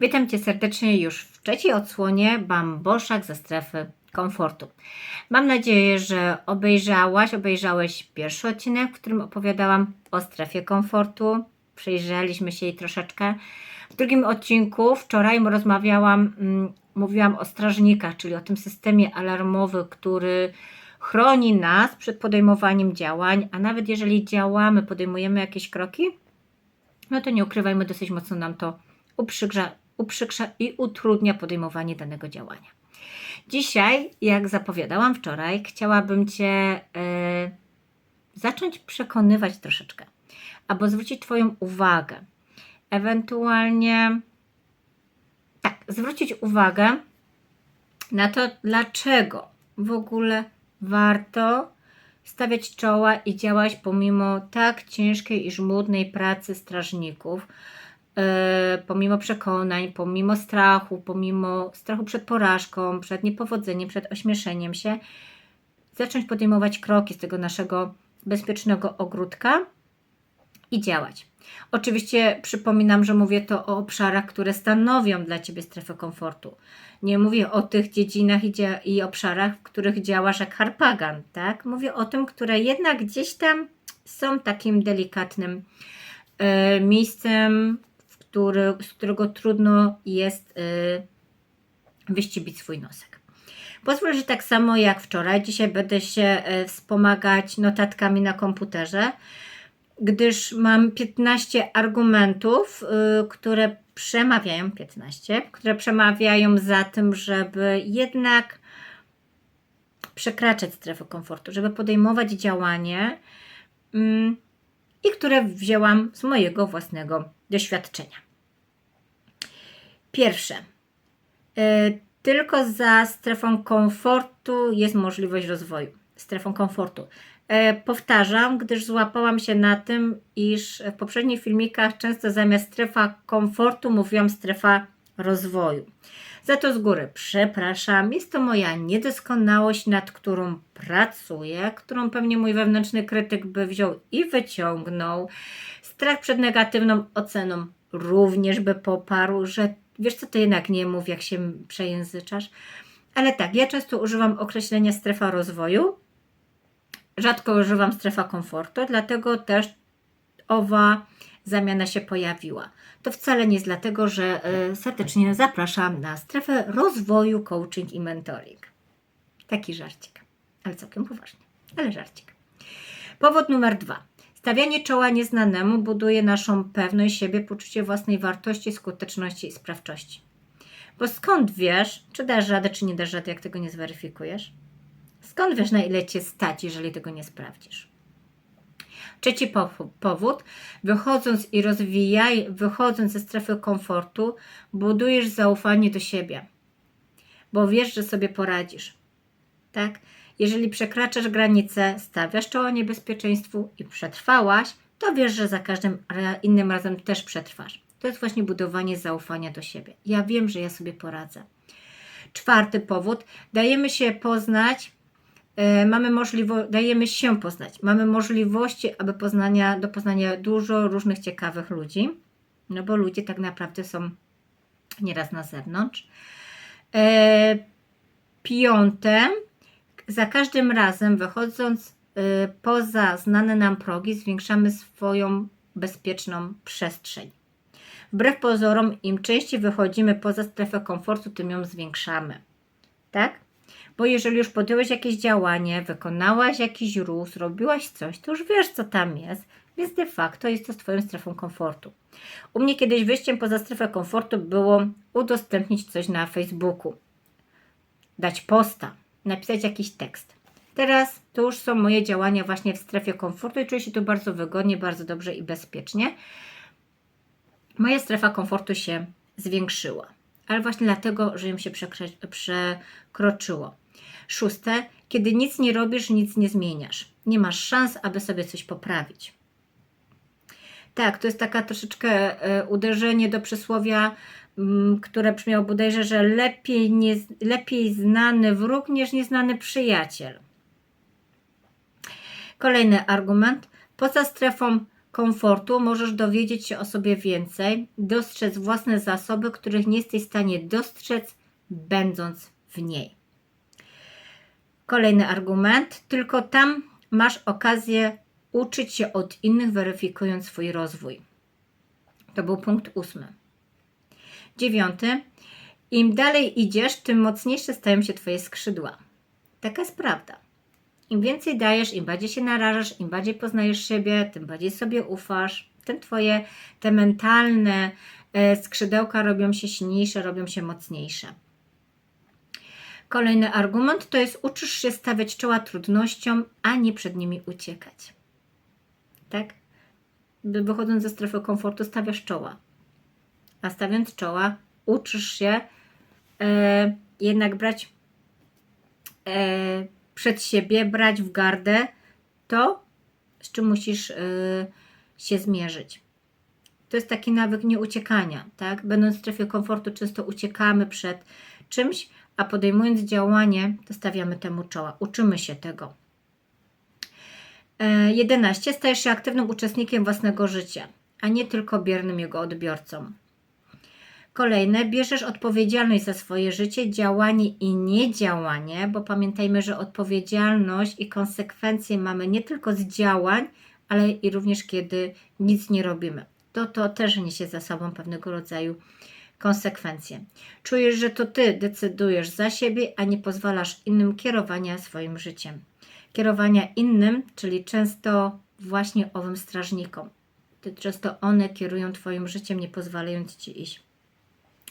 Witam Cię serdecznie już w trzeciej odsłonie Bamboszak ze strefy komfortu. Mam nadzieję, że obejrzałaś, obejrzałeś pierwszy odcinek, w którym opowiadałam o strefie komfortu. Przyjrzeliśmy się jej troszeczkę. W drugim odcinku wczoraj rozmawiałam, mm, mówiłam o strażnikach, czyli o tym systemie alarmowym, który chroni nas przed podejmowaniem działań, a nawet jeżeli działamy, podejmujemy jakieś kroki, no to nie ukrywajmy, dosyć mocno nam to uprzykrza, uprzykrza i utrudnia podejmowanie danego działania. Dzisiaj, jak zapowiadałam wczoraj, chciałabym Cię e, zacząć przekonywać troszeczkę, albo zwrócić Twoją uwagę. Ewentualnie, tak, zwrócić uwagę na to, dlaczego w ogóle warto stawiać czoła i działać pomimo tak ciężkiej i żmudnej pracy strażników, pomimo przekonań, pomimo strachu, pomimo strachu przed porażką, przed niepowodzeniem, przed ośmieszeniem się, zacząć podejmować kroki z tego naszego bezpiecznego ogródka i działać. Oczywiście przypominam, że mówię to o obszarach, które stanowią dla Ciebie strefę komfortu. Nie mówię o tych dziedzinach i, obszarach, w których działasz jak harpagan, tak? Mówię o tym, które jednak gdzieś tam są takim delikatnym e, miejscem, który, z którego trudno jest e, wyścibić swój nosek. Pozwól, że tak samo jak wczoraj, dzisiaj będę się e, wspomagać notatkami na komputerze, gdyż mam 15 argumentów, y, które przemawiają, 15, które przemawiają za tym, żeby jednak przekraczać strefę komfortu, żeby podejmować działanie mm, i które wzięłam z mojego własnego doświadczenia. Pierwsze. Y, Tylko za strefą komfortu jest możliwość rozwoju. Strefą komfortu. E, Powtarzam, gdyż złapałam się na tym, iż w poprzednich filmikach często zamiast strefa komfortu mówiłam strefa rozwoju. Za to z góry przepraszam, jest to moja niedoskonałość, nad którą pracuję, którą pewnie mój wewnętrzny krytyk by wziął i wyciągnął. Strach przed negatywną oceną również by poparł, że wiesz co, to jednak nie mów, jak się przejęzyczasz. Ale tak, ja często używam określenia strefa rozwoju, rzadko używam strefa komfortu, dlatego też owa zamiana się pojawiła. To wcale nie jest dlatego, że y, serdecznie zapraszam na strefę rozwoju, coaching i mentoring. Taki żarcik, ale całkiem poważnie, ale żarcik. Powód numer dwa. Stawianie czoła nieznanemu buduje naszą pewność siebie, poczucie własnej wartości, skuteczności i sprawczości. Bo skąd wiesz, czy dasz radę, czy nie dasz rady, jak tego nie zweryfikujesz? Skąd wiesz, na ile cię stać, jeżeli tego nie sprawdzisz? Trzeci pow- powód, wychodząc i rozwijaj, wychodząc ze strefy komfortu, budujesz zaufanie do siebie, bo wiesz, że sobie poradzisz. Tak? Jeżeli przekraczasz granice, stawiasz czoło niebezpieczeństwu i przetrwałaś, to wiesz, że za każdym innym razem też przetrwasz. To jest właśnie budowanie zaufania do siebie. Ja wiem, że ja sobie poradzę. Czwarty powód, dajemy się poznać e, mamy możliwość, dajemy się poznać. Mamy możliwości, aby poznania, do poznania dużo różnych ciekawych ludzi, no bo ludzie tak naprawdę są nieraz na zewnątrz. E, piąte, za każdym razem wychodząc e, poza znane nam progi, zwiększamy swoją bezpieczną przestrzeń. Wbrew pozorom, im częściej wychodzimy poza strefę komfortu, tym ją zwiększamy. Tak? Bo jeżeli już podjąłeś jakieś działanie, wykonałaś jakiś ruch, zrobiłaś coś, to już wiesz, co tam jest, więc de facto jest to Twoją strefą komfortu. U mnie kiedyś wyjściem poza strefę komfortu było udostępnić coś na Facebooku, dać posta, napisać jakiś tekst. Teraz to już są moje działania właśnie w strefie komfortu i czuję się tu bardzo wygodnie, bardzo dobrze i bezpiecznie. Moja strefa komfortu się zwiększyła, ale właśnie dlatego, że ją się przekroczyło. Szóste, kiedy nic nie robisz, nic nie zmieniasz. Nie masz szans, aby sobie coś poprawić. Tak, to jest taka troszeczkę e, uderzenie do przysłowia, które brzmiało bodajże, że lepiej, nie, lepiej znany wróg niż nieznany przyjaciel. Kolejny argument. Poza strefą komfortu możesz dowiedzieć się o sobie więcej, dostrzec własne zasoby, których nie jesteś w stanie dostrzec, będąc w niej. Kolejny argument. Tylko tam masz okazję uczyć się od innych, weryfikując swój rozwój. To był punkt ósmy. Dziewiąty. Im dalej idziesz, tym mocniejsze stają się Twoje skrzydła. Taka jest prawda. Im więcej dajesz, im bardziej się narażasz, im bardziej poznajesz siebie, tym bardziej sobie ufasz, tym Twoje te mentalne e, skrzydełka robią się silniejsze, robią się mocniejsze. Kolejny argument to jest uczysz się stawiać czoła trudnościom, a nie przed nimi uciekać. Tak? Wychodząc ze strefy komfortu stawiasz czoła. A stawiając czoła uczysz się e, jednak brać e, przed siebie, brać w gardę to, z czym musisz e, się zmierzyć. To jest taki nawyk nieuciekania, tak? Będąc w strefie komfortu, często uciekamy przed czymś, a podejmując działanie, to stawiamy temu czoła. Uczymy się tego. 11. Stajesz się aktywnym uczestnikiem własnego życia, a nie tylko biernym jego odbiorcą. Kolejne, bierzesz odpowiedzialność za swoje życie, działanie i niedziałanie, bo pamiętajmy, że odpowiedzialność i konsekwencje mamy nie tylko z działań, ale i również kiedy nic nie robimy. To to też niesie za sobą pewnego rodzaju konsekwencje. Czujesz, że to ty decydujesz za siebie, a nie pozwalasz innym kierowania swoim życiem. Kierowania innym, czyli często właśnie owym strażnikom. Ty, często one kierują Twoim życiem, nie pozwalając Ci iść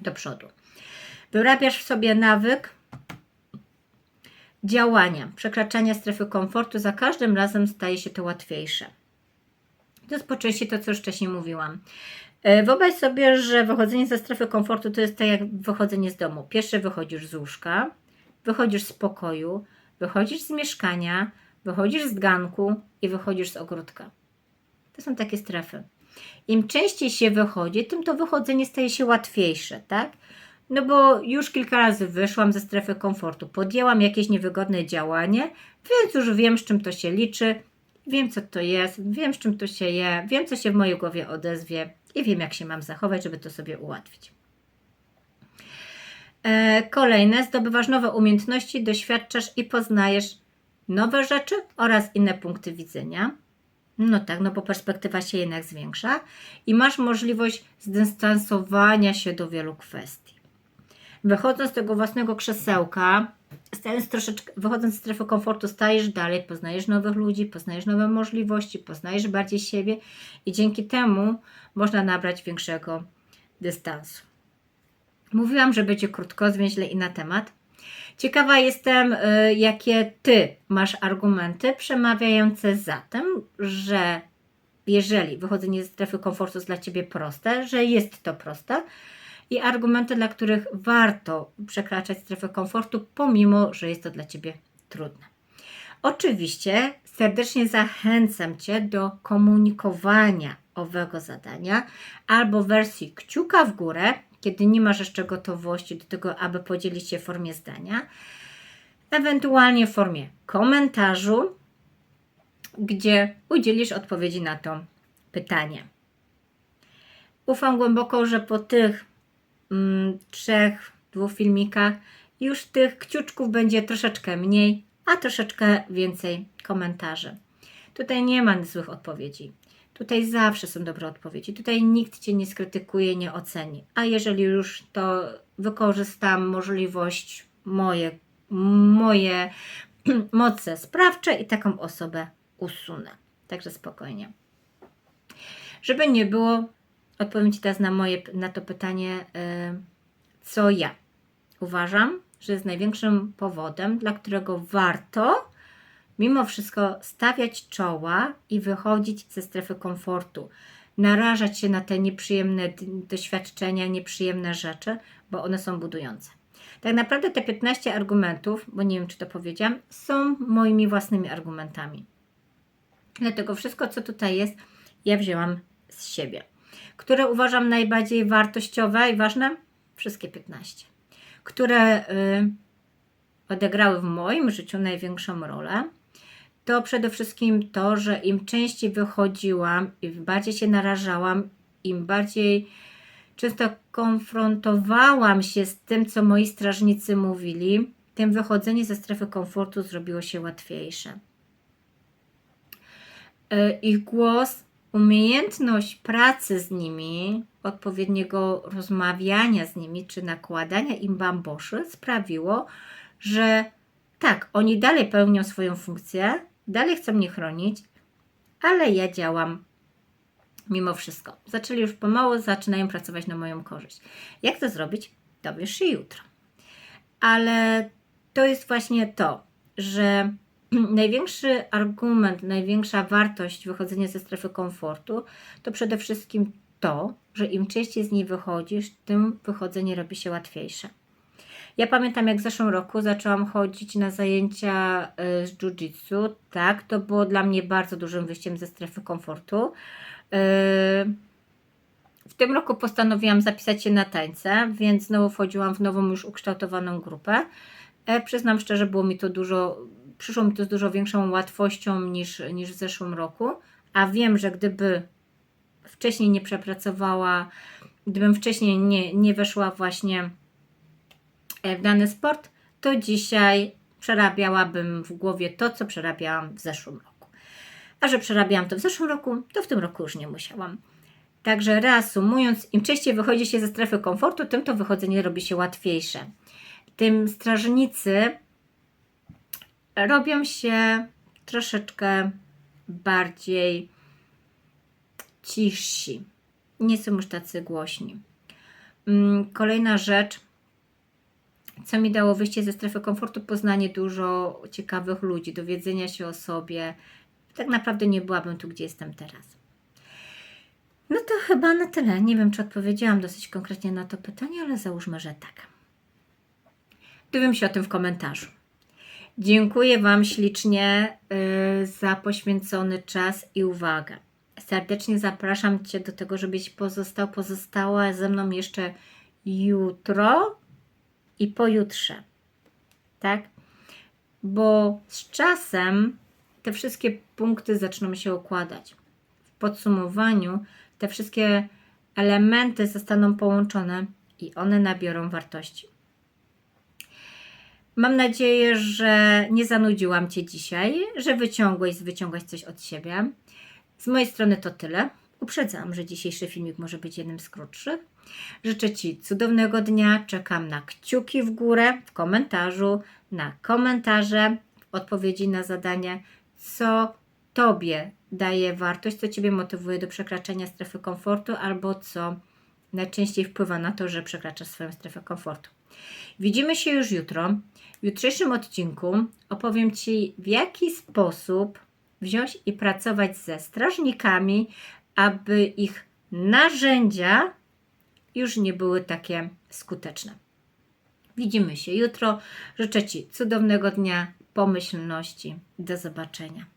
do przodu. Wyrabiasz w sobie nawyk działania, przekraczania strefy komfortu. Za każdym razem staje się to łatwiejsze. To jest po części to, co już wcześniej mówiłam. E, wyobraź sobie, że wychodzenie ze strefy komfortu to jest tak jak wychodzenie z domu. Pierwsze wychodzisz z łóżka, wychodzisz z pokoju, wychodzisz z mieszkania, wychodzisz z ganku i wychodzisz z ogródka. To są takie strefy. Im częściej się wychodzi, tym to wychodzenie staje się łatwiejsze, tak? No bo już kilka razy wyszłam ze strefy komfortu, podjęłam jakieś niewygodne działanie, więc już wiem, z czym to się liczy, wiem, co to jest, wiem, z czym to się je, wiem, co się w mojej głowie odezwie i wiem, jak się mam zachować, żeby to sobie ułatwić. E, kolejne, zdobywasz nowe umiejętności, doświadczasz i poznajesz nowe rzeczy oraz inne punkty widzenia. No tak, no bo perspektywa się jednak zwiększa i masz możliwość zdystansowania się do wielu kwestii. Wychodząc z tego własnego krzesełka, troszeczkę, wychodząc z strefy komfortu, stajesz dalej, poznajesz nowych ludzi, poznajesz nowe możliwości, poznajesz bardziej siebie i dzięki temu można nabrać większego dystansu. Mówiłam, że będzie krótko, zwięźle i na temat. Ciekawa jestem, y, jakie Ty masz argumenty przemawiające za tym, że jeżeli wychodzenie ze strefy komfortu jest dla Ciebie proste, że jest to proste i argumenty, dla których warto przekraczać strefę komfortu, pomimo, że jest to dla Ciebie trudne. Oczywiście serdecznie zachęcam Cię do komunikowania owego zadania albo wersji kciuka w górę, kiedy nie masz jeszcze gotowości do tego, aby podzielić się w formie zdania, ewentualnie w formie komentarzu, gdzie udzielisz odpowiedzi na to pytanie. Ufam głęboko, że po tych mm, trzech, dwóch filmikach już tych kciuczków będzie troszeczkę mniej, a troszeczkę więcej komentarzy. Tutaj nie ma złych odpowiedzi. Tutaj zawsze są dobre odpowiedzi. Tutaj nikt cię nie skrytykuje, nie oceni. A jeżeli już to wykorzystam możliwość moje, moje moce sprawcze i taką osobę usunę. Także spokojnie. Żeby nie było, odpowiem Ci teraz na, moje, na to pytanie, yy, co ja uważam, że jest największym powodem, dla którego warto mimo wszystko stawiać czoła i wychodzić ze strefy komfortu, narażać się na te nieprzyjemne doświadczenia, nieprzyjemne rzeczy, bo one są budujące. Tak naprawdę te 15 argumentów, bo nie wiem, czy to powiedziałam, są moimi własnymi argumentami. Dlatego wszystko, co tutaj jest, ja wzięłam z siebie. Które uważam najbardziej wartościowe i ważne? Wszystkie 15. Które y, odegrały w moim życiu największą rolę to przede wszystkim to, że im częściej wychodziłam, im bardziej się narażałam, im bardziej często konfrontowałam się z tym, co moi strażnicy mówili, tym wychodzenie ze strefy komfortu zrobiło się łatwiejsze. E, Ich głos, umiejętność pracy z nimi, odpowiedniego rozmawiania z nimi, czy nakładania im bamboszy sprawiło, że tak, oni dalej pełnią swoją funkcję, dalej chcą mnie chronić, ale ja działam mimo wszystko. Zaczęli już pomału, zaczynają pracować na moją korzyść. Jak to zrobić? Dowiesz się jutro. Ale to jest właśnie to, że największy argument, największa wartość wychodzenia ze strefy komfortu to przede wszystkim to, że im częściej z niej wychodzisz, tym wychodzenie robi się łatwiejsze. Ja pamiętam, jak w zeszłym roku zaczęłam chodzić na zajęcia y, z jiu-jitsu. Tak, to było dla mnie bardzo dużym wyjściem ze strefy komfortu. Y, W tym roku postanowiłam zapisać się na tańce, więc znowu wchodziłam w nową, już ukształtowaną grupę. E, Przyznam szczerze, było mi to dużo, przyszło mi to z dużo większą łatwością niż, niż w zeszłym roku, a wiem, że gdyby wcześniej nie przepracowała, gdybym wcześniej nie, nie weszła właśnie w dany sport, to dzisiaj przerabiałabym w głowie to, co przerabiałam w zeszłym roku. A że przerabiałam to w zeszłym roku, to w tym roku już nie musiałam. Także reasumując, im częściej wychodzi się ze strefy komfortu, tym to wychodzenie robi się łatwiejsze. Tym strażnicy robią się troszeczkę bardziej cichsi. Nie są już tacy głośni. Mm, Kolejna rzecz, co mi dało wyjście ze strefy komfortu, poznanie dużo ciekawych ludzi, dowiedzenia się o sobie. Tak naprawdę nie byłabym tu, gdzie jestem teraz. No to chyba na tyle. Nie wiem, czy odpowiedziałam dosyć konkretnie na to pytanie, ale załóżmy, że tak. Dowiem się o tym w komentarzu. Dziękuję Wam ślicznie y, za poświęcony czas i uwagę. Serdecznie zapraszam Cię do tego, żebyś pozostał, pozostała ze mną jeszcze jutro i pojutrze. Tak? Bo z czasem te wszystkie punkty zaczną się układać. W podsumowaniu te wszystkie elementy zostaną połączone i one nabiorą wartości. Mam nadzieję, że nie zanudziłam Cię dzisiaj, że wyciągłeś, wyciągłeś coś od siebie. Z mojej strony to tyle. Uprzedzam, że dzisiejszy filmik może być jednym z krótszych. Życzę Ci cudownego dnia. Czekam na kciuki w górę w komentarzu, na komentarze, odpowiedzi na zadanie, co Tobie daje wartość, co Ciebie motywuje do przekraczania strefy komfortu, albo co najczęściej wpływa na to, że przekraczasz swoją strefę komfortu. Widzimy się już jutro. W jutrzejszym odcinku opowiem Ci, w jaki sposób wziąć i pracować ze strażnikami, aby ich narzędzia już nie były takie skuteczne. Widzimy się jutro. Życzę Ci cudownego dnia, pomyślności. Do zobaczenia.